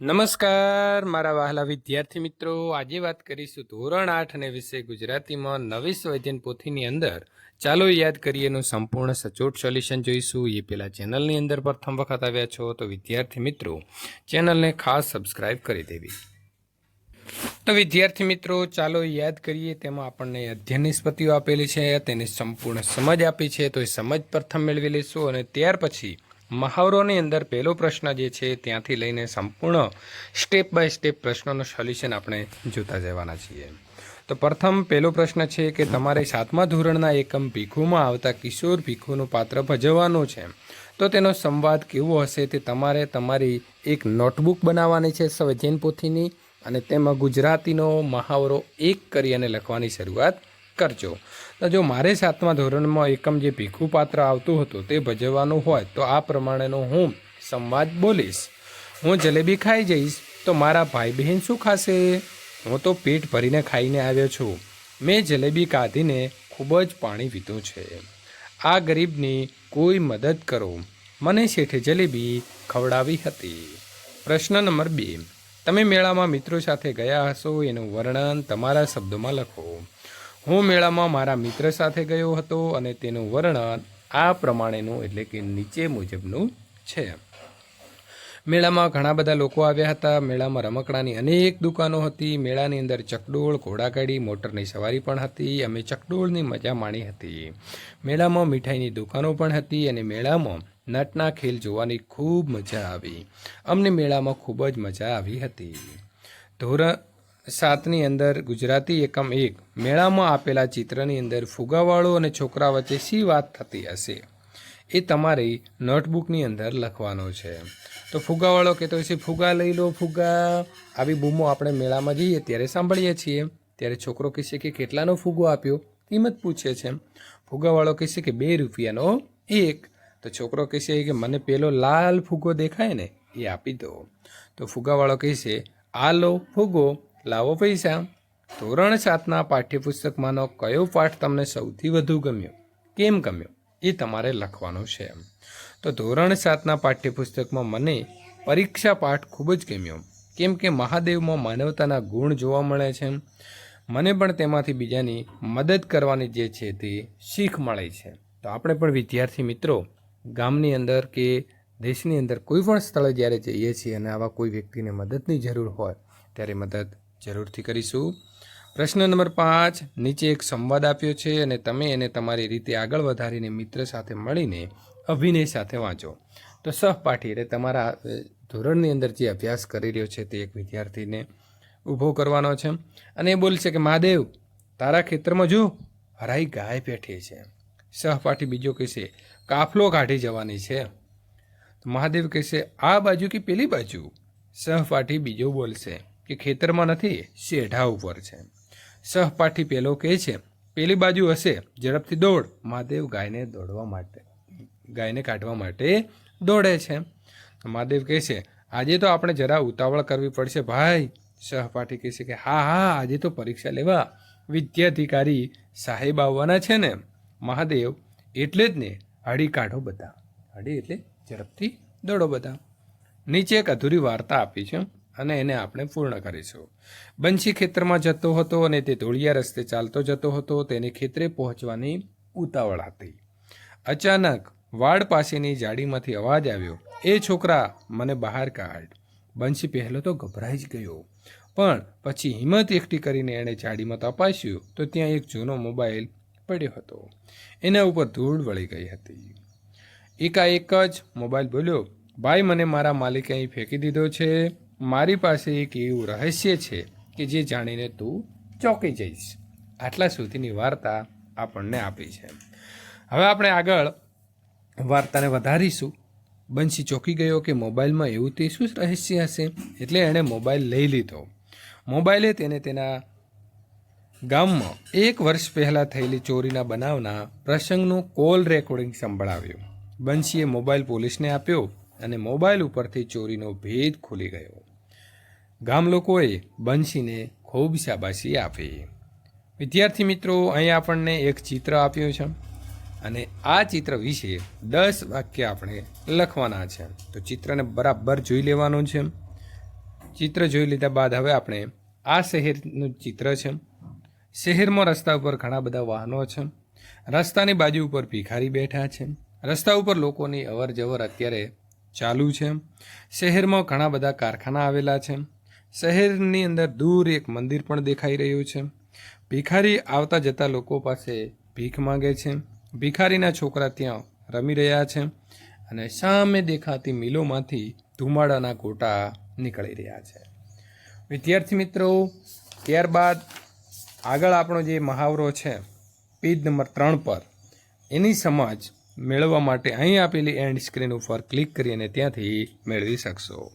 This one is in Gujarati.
નમસ્કાર, મારા વહાલા વિદ્યાર્થી મિત્રો. આજે વાત કરીશું ધોરણ આઠ અને વિષય ગુજરાતીમાં નવી સ્વૈધ્યન પોથીની અંદર. ચાલો યાદ કરીએનું સંપૂર્ણ સચોટ સોલ્યુશન જોઈશું. એ પહેલાં ચેનલની અંદર પ્રથમ વખત આવ્યા છો તો વિદ્યાર્થી મિત્રો, ચેનલને ખાસ સબસ્ક્રાઇબ કરી દેવી. તો વિદ્યાર્થી મિત્રો, ચાલો યાદ કરીએ, તેમાં આપણને અધ્યયન નિષ્પત્તિઓ આપેલી છે, તેની સંપૂર્ણ સમજ આપી છે, તો એ સમજ પ્રથમ મેળવી લઈશું અને ત્યાર પછી મહાવરોની અંદર પહેલો પ્રશ્ન જે છે ત્યાંથી લઈને સંપૂર્ણ સ્ટેપ બાય સ્ટેપ પ્રશ્નોનું સોલ્યુશન આપણે જોતા જવાના છીએ. તો પ્રથમ પહેલો પ્રશ્ન છે કે તમારે સાતમા ધોરણના એકમ ભીખુમાં આવતા કિશોર ભીખુનું પાત્ર ભજવવાનું છે. તો તેનો સંવાદ કેવો હશે તે તમારે તમારી એક નોટબુક બનાવવાની છે સ્વજૈન પોથીની અને તેમાં ગુજરાતીનો મહાવરો એક કરી અને લખવાની શરૂઆત કરજો. જો મારે સાતમા ધોરણમાં એકમ જે ભીખું પાત્ર આવતું હતું તે ભજવવાનું હોય, તો આ પ્રમાણેનો હું સંવાદ બોલીશ. હું જલેબી ખાઈ જઈશ, તો મારા ભાઈ બહેન શું ખાશે? હું તો પેટ ભરીને ખાઈને આવ્યો છું. મેં જલેબી કાઢીને ખૂબ જ પાણી પીધું છે. આ ગરીબની કોઈ મદદ કરો. મને શેઠે જલેબી ખવડાવી હતી. પ્રશ્ન નંબર બે. તમે મેળામાં મિત્રો સાથે ગયા હશો, એનું વર્ણન તમારા શબ્દોમાં લખો. હું મેળામાં મારા મિત્ર સાથે ગયો હતો અને તેનું વર્ણન આ પ્રમાણેનું એટલે કે નીચે મુજબનું છે. મેળામાં ઘણા બધા લોકો આવ્યા હતા. મેળામાં રમકડાની અનેક દુકાનો હતી. મેળાની અંદર ચકડોળ, ઘોડાગાડી, મોટરની સવારી પણ હતી. અમે ચકડોળની મજા માણી હતી. મેળામાં મીઠાઈની દુકાનો પણ હતી અને મેળામાં નટના ખેલ જોવાની ખૂબ મજા આવી. અમને મેળામાં ખૂબ જ મજા આવી હતી. ધોરણ સાતની અંદર ગુજરાતી એકમ એક મેળામાં આપેલા ચિત્રની અંદર ફુગાવાળો અને છોકરા વચ્ચે શી વાત થતી હશે? એ તમારી નોટબુકની અંદર લખવાનો છે. તો ફુગાવાળો કહેતો હશે ફુગા લઈ લો, ફુગા. આવી બૂમો આપણે મેળામાં જઈએ ત્યારે સાંભળીએ છીએ. ત્યારે છોકરો કહેશે કે, કેટલાનો ફુગો આપ્યો? કિંમત પૂછે છે. ફુગાવાળો કહેશે કે, બે રૂપિયાનો એક. તો છોકરો કહેશે કે, મને પેલો લાલ ફુગો દેખાય ને, એ આપી દો. તો ફુગાવાળો કહેશે, આ લો ફુગો. લાવો પૈસા. ધોરણ સાતના પાઠ્યપુસ્તકમાંનો કયો પાઠ તમને સૌથી વધુ ગમ્યો? કેમ ગમ્યો? એ તમારે લખવાનું છે. એમ તો ધોરણ સાતના પાઠ્યપુસ્તકમાં મને પરીક્ષા પાઠ ખૂબ જ ગમ્યો. કેમ કે મહાદેવમાં માનવતાના ગુણ જોવા મળે છે. મને પણ તેમાંથી બીજાની મદદ કરવાની જે છે તે શીખ મળે છે. તો આપણે પણ વિદ્યાર્થી મિત્રો, ગામની અંદર કે દેશની અંદર કોઈ પણ સ્થળે જ્યારે જઈએ છીએ અને આવા કોઈ વ્યક્તિને મદદની જરૂર હોય, ત્યારે મદદ જરૂરથી કરીશું. પ્રશ્ન નંબર પાંચ, નીચે એક સંવાદ આપ્યો છે અને તમે એને તમારી રીતે આગળ વધારીને મિત્ર સાથે મળીને અભિનય સાથે વાંચો. તો સહપાઠી એટલે તમારા ધોરણની અંદર જે અભ્યાસ કરી રહ્યો છે તે એક વિદ્યાર્થીને ઊભો કરવાનો છે. અને એ બોલશે કે, મહાદેવ, તારા ખેતરમાં જો હરાઈ ગાય પેઠી છે. સહપાઠી બીજો કહેશે, કાફલો કાઢી જવાની છે. તો મહાદેવ કહેશે, આ બાજુ કે પેલી બાજુ? સહપાઠી બીજો બોલશે કે ખેતરમાં નથી, શેઢા ઉપર છે. સહપાઠી પેલો કહે છે, પેલી બાજુ હશે, ઝડપથી દોડ. મહાદેવ ગાયને દોડવા માટે, ગાયને કાઢવા માટે દોડે છે. મહાદેવ કહે છે, આજે તો આપણે જરા ઉતાવળ કરવી પડશે ભાઈ. સહપાઠી કહે છે કે, હા હા, આજે તો પરીક્ષા લેવા વિદ્યાધિકારી સાહેબ આવવાના છે ને. મહાદેવ, એટલે જ ને હળી કાઢો બધા. હળી એટલે ઝડપથી દોડો બધા. નીચે એક અધૂરી વાર્તા આપી છે. અને એને આપણે પૂર્ણ કરીશું. બંશી ખેતરમાં જતો હતો અને તે ધોળિયા રસ્તે ચાલતો જતો હતો, તેને ખેતરે પહોંચવાની ઉતાવળ હતી. અચાનક વાડ પાસેની જાડીમાંથી અવાજ આવ્યો, એ છોકરા, મને બહાર કાઢ. બંશી પહેલો તો ગભરાઈ જ ગયો. પણ પછી હિંમત એકઠી કરીને એણે જાડીમાં તપાસ્યું તો ત્યાં એક જૂનો મોબાઈલ પડ્યો હતો. એના ઉપર ધૂળ વળી ગઈ હતી. એકાએક જ મોબાઈલ બોલ્યો, ભાઈ, મને મારા માલિકે અહીં ફેંકી દીધો છે. મારી પાસે એક એવું રહસ્ય છે કે જે જાણીને તું ચોંકી જઈશ. આટલા સુધીની વાર્તા આપણને આપી છે. હવે આપણે આગળ વાર્તાને વધારીશું. બંસી ચોંકી ગયો કે મોબાઈલમાં એવું તે શું રહસ્ય હશે? એટલે એણે મોબાઈલ લઈ લીધો. મોબાઈલે તેને તેના ગામમાં એક વર્ષ પહેલાં થયેલી ચોરીના બનાવના પ્રસંગનું કોલ રેકોર્ડિંગ સંભળાવ્યું. બંશીએ મોબાઈલ પોલીસને આપ્યો અને મોબાઈલ ઉપરથી ચોરીનો ભેદ ખુલી ગયો. ગામ લોકોએ બંસીને ખૂબ શાબાશી આપી. વિદ્યાર્થી મિત્રો, અહીં આપણને એક ચિત્ર આપ્યું છે અને આ ચિત્ર વિશે દસ વાક્ય આપણે લખવાના છે. તો ચિત્રને બરાબર જોઈ લેવાનું છે. ચિત્ર જોઈ લીધા બાદ હવે આપણે આ શહેરનું ચિત્ર છે. શહેરમાં રસ્તા ઉપર ઘણા બધા વાહનો છે. રસ્તાની બાજુ ઉપર ભિખારી બેઠા છે. રસ્તા ઉપર લોકોની અવર જવર અત્યારે ચાલુ છે. શહેરમાં ઘણા બધા કારખાના આવેલા છે. શહેરની અંદર દૂર એક મંદિર પણ દેખાઈ રહ્યું છે. ભિખારી આવતા જતા લોકો પાસે ભીખ માંગે છે. ભિખારીના છોકરા ત્યાં રમી રહ્યા છે અને સામે દેખાતી મિલોમાંથી ધુમાડાના ગોટા નીકળી રહ્યા છે. વિદ્યાર્થી મિત્રો, ત્યારબાદ આગળ આપણો જે મહાવરો છે પેજ નંબર ત્રણ પર, એની સમજ મેળવવા માટે અહીં આપેલી એન્ડ સ્ક્રીન ઉપર ક્લિક કરી અને ત્યાંથી મેળવી શકશો.